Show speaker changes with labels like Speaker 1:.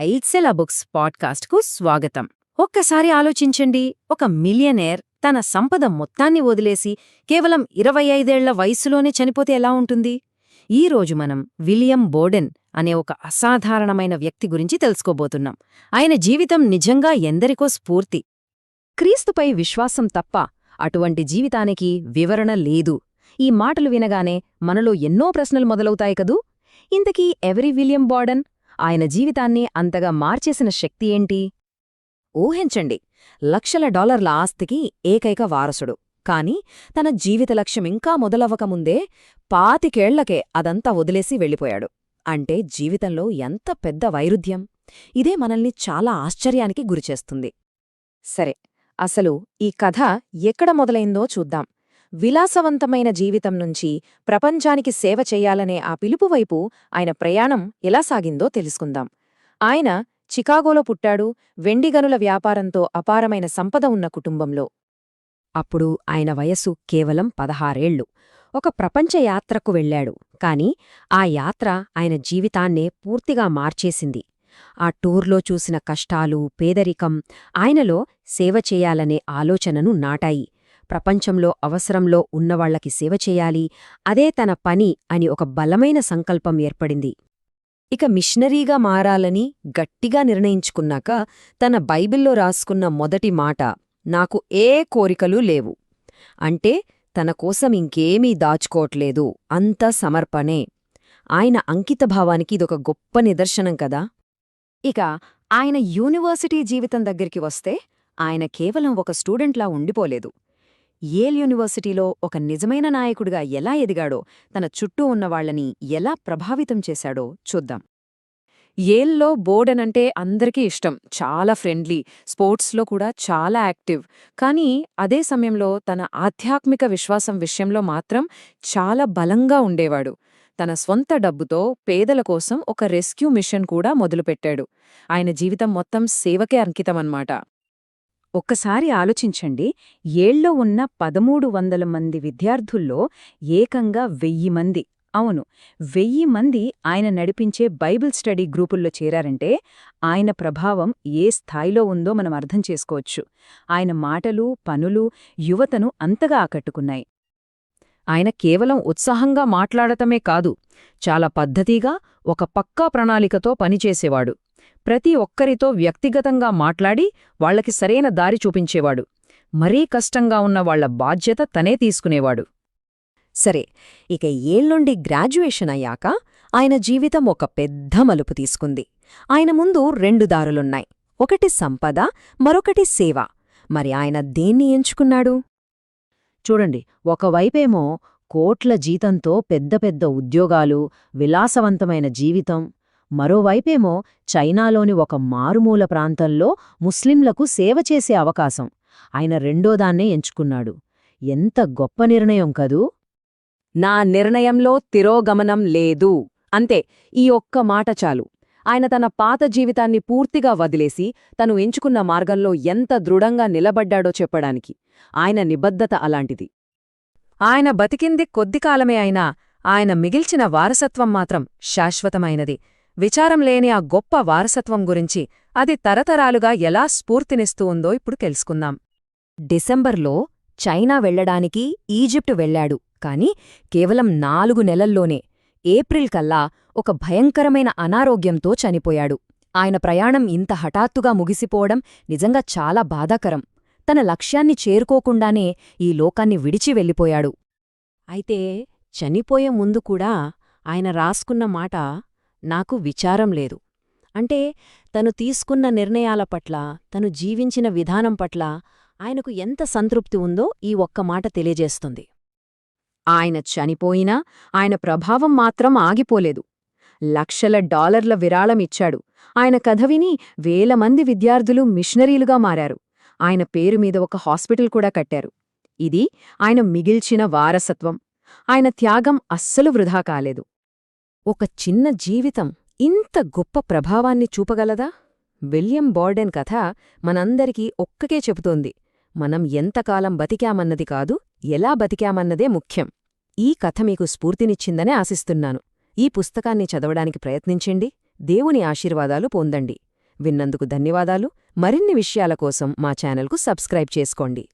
Speaker 1: ఐల్సెలా books పాడ్కాస్ట్కు స్వాగతం. ఒక్కసారి ఆలోచించండి ఒక మిలియనేర్ తన సంపద మొత్తాన్ని వదిలేసి కేవలం ఇరవై ఐదేళ్ళ వయసులోనే చనిపోతే ఎలా ఉంటుంది? ఈ రోజు మనం విలియం బోర్డెన్ అనే ఒక అసాధారణమైన వ్యక్తి గురించి తెలుసుకోబోతున్నాం. ఆయన జీవితం నిజంగా ఎందరికో స్ఫూర్తి. క్రీస్తుపై విశ్వాసం తప్ప అటువంటి జీవితానికి వివరణ లేదు. ఈ మాటలు వినగానే మనలో ఎన్నో ప్రశ్నలు మొదలవుతాయి కదూ? ఇంతకీ ఎవరి విలియం బోర్డన్? ఆయన జీవితాన్ని అంతగా మార్చేసిన శక్తి ఏంటి? ఊహించండి లక్షల డాలర్ల ఆస్తికి ఏకైక వారసుడు. కాని తన జీవిత లక్ష్యం ఇంకా మొదలవ్వకముందే పాతికేళ్ళకే అదంతా వదిలేసి వెళ్ళిపోయాడు. అంటే జీవితంలో ఎంత పెద్ద వైరుధ్యం? ఇదే మనల్ని చాలా ఆశ్చర్యానికి గురిచేస్తుంది. సరే అసలు ఈ కథ ఎక్కడ మొదలైందో చూద్దాం. విలాసవంతమైన జీవితం నుంచి ప్రపంచానికి సేవ చెయ్యాలనే ఆ పిలుపువైపు ఆయన ప్రయాణం ఎలా సాగిందో తెలుసుకుందాం. ఆయన చికాగోలో పుట్టాడు వెండిగనుల వ్యాపారంతో అపారమైన సంపద ఉన్న కుటుంబంలో. అప్పుడు ఆయన వయస్సు కేవలం పదహారేళ్ళు ఒక ప్రపంచ యాత్రకు వెళ్ళాడు కాని ఆ యాత్ర ఆయన జీవితాన్నే పూర్తిగా మార్చేసింది. ఆ టూర్లో చూసిన కష్టాలు పేదరికం ఆయనలో సేవ చేయాలనే ఆలోచనను నాటాయి. ప్రపంచంలో అవసరంలో ఉన్నవాళ్ళకి సేవ చేయాలి అదే తన పని అని ఒక బలమైన సంకల్పం ఏర్పడింది. ఇక మిషనరీగా మారాలని గట్టిగా నిర్ణయించుకున్నాక తన బైబిల్లో రాసుకున్న మొదటి మాట నాకు ఏ కోరికలు లేవు. అంటే తన కోసం ఇంకేమీ దాచుకోవట్లేదు. అంత సమర్పణే. ఆయన అంకితభావానికి ఇదొక గొప్ప నిదర్శనం కదా. ఇక ఆయన యూనివర్సిటీ జీవితం దగ్గరికి వస్తే ఆయన కేవలం ఒక స్టూడెంట్లా ఉండిపోలేదు. ఏల్ యూనివర్సిటీలో ఒక నిజమైన నాయకుడిగా ఎలా ఎదిగాడో తన చుట్టూ ఉన్నవాళ్ళని ఎలా ప్రభావితం చేశాడో చూద్దాం. ఏల్లో బోర్డనంటే అందరికీ ఇష్టం చాలా ఫ్రెండ్లీ స్పోర్ట్స్లో కూడా చాలా యాక్టివ్. కానీ అదే సమయంలో తన ఆధ్యాత్మిక విశ్వాసం విషయంలో మాత్రం చాలా బలంగా ఉండేవాడు. తన స్వంత డబ్బుతో పేదల కోసం ఒక రెస్క్యూ మిషన్ కూడా మొదలుపెట్టాడు. ఆయన జీవితం మొత్తం సేవకే అంకితమన్నమాట. ఒక్కసారి ఆలోచించండి. ఏళ్ళో ఉన్న పదమూడు వందల మంది విద్యార్థుల్లో ఏకంగా వెయ్యి మంది. అవును వెయ్యి మంది ఆయన నడిపించే బైబిల్ స్టడీ గ్రూపుల్లో చేరారంటే ఆయన ప్రభావం ఏ స్థాయిలో ఉందో మనం అర్థం చేసుకోవచ్చు. ఆయన మాటలు పనులు యువతను అంతగా ఆకట్టుకున్నాయి. ఆయన కేవలం ఉత్సాహంగా మాట్లాడటమే కాదు చాలా పద్ధతిగా ఒక పక్కా ప్రణాళికతో పనిచేసేవాడు. ప్రతి ఒక్కరితో వ్యక్తిగతంగా మాట్లాడి వాళ్ళకి సరైన దారి చూపించేవాడు. మరీ కష్టంగా ఉన్న వాళ్ళ బాధ్యత తనే తీసుకునేవాడు. సరే ఇక ఏళ్ళుండి గ్రాడ్యుయేషన్ అయ్యాక ఆయన జీవితం ఒక పెద్ద మలుపు తీసుకుంది. ఆయన ముందు రెండు దారులున్నాయి. ఒకటి సంపద మరొకటి సేవ. మరి ఆయన దేన్ని ఎంచుకున్నాడు? చూడండి ఒకవైపేమో కోట్ల జీతంతో పెద్ద పెద్ద ఉద్యోగాలు విలాసవంతమైన జీవితం మరోవైపేమో చైనాలోని ఒక మారుమూల ప్రాంతంలో ముస్లింలకు సేవ చేసే అవకాశం. ఆయన రెండోదాన్నే ఎంచుకున్నాడు. ఎంత గొప్ప నిర్ణయం కదూ? నా నిర్ణయంలో తిరోగమనం లేదు. అంతే ఈ ఒక్క మాట చాలు. ఆయన తన పాత జీవితాన్ని పూర్తిగా వదిలేసి తను ఎంచుకున్న మార్గంలో ఎంత దృఢంగా నిలబడ్డాడో చెప్పడానికి. ఆయన నిబద్ధత అలాంటిది. ఆయన బతికింది కొద్దికాలమే అయినా ఆయన మిగిల్చిన వారసత్వం మాత్రం శాశ్వతమైనది. విచారం లేని ఆ గొప్ప వారసత్వం గురించి అది తరతరాలుగా ఎలా స్ఫూర్తినిస్తూ ఉందో ఇప్పుడు తెలుసుకుందాం. డిసెంబర్లో చైనా వెళ్ళడానికి ఈజిప్టు వెళ్ళాడు కాని కేవలం నాలుగు నెలల్లోనే ఏప్రిల్ కల్లా ఒక భయంకరమైన అనారోగ్యంతో చనిపోయాడు. ఆయన ప్రయాణం ఇంత హఠాత్తుగా ముగిసిపోవడం నిజంగా చాలా బాధాకరం. తన లక్ష్యాన్ని చేరుకోకుండానే ఈ లోకాన్ని విడిచి వెళ్ళిపోయాడు. అయితే చనిపోయే ముందు కూడా ఆయన రాసుకున్న మాట నాకు విచారం లేదు. అంటే తను తీసుకున్న నిర్ణయాల పట్ల తను జీవించిన విధానం పట్ల ఆయనకు ఎంత సంతృప్తి ఉందో ఈ ఒక్క మాట తెలియజేస్తుంది. ఆయన చనిపోయినా ఆయన ప్రభావం మాత్రం ఆగిపోలేదు. లక్షల డాలర్ల విరాళమిచ్చాడు ఆయన కథ విని వేల మంది విద్యార్థులు మిషనరీలుగా మారారు. ఆయన పేరు మీద ఒక హాస్పిటల్ కూడా కట్టారు. ఇది ఆయన మిగిల్చిన వారసత్వం. ఆయన త్యాగం అస్సలు వృధా కాలేదు. ఒక చిన్న జీవితం ఇంత గొప్ప ప్రభావాన్ని చూపగలదా? విలియం బార్డెన్ కథ మనందరికీ ఒక్కకే చెబుతోంది. మనం ఎంతకాలం బతికామన్నది కాదు ఎలా బతికామన్నదే ముఖ్యం. ఈ కథ మీకు స్ఫూర్తినిచ్చిందనే ఆశిస్తున్నాను. ఈ పుస్తకాన్ని చదవడానికి ప్రయత్నించండి దేవుని ఆశీర్వాదాలు పొందండి. విన్నందుకు ధన్యవాదాలు. మరిన్ని విషయాల కోసం మా ఛానల్కు సబ్స్క్రైబ్ చేసుకోండి.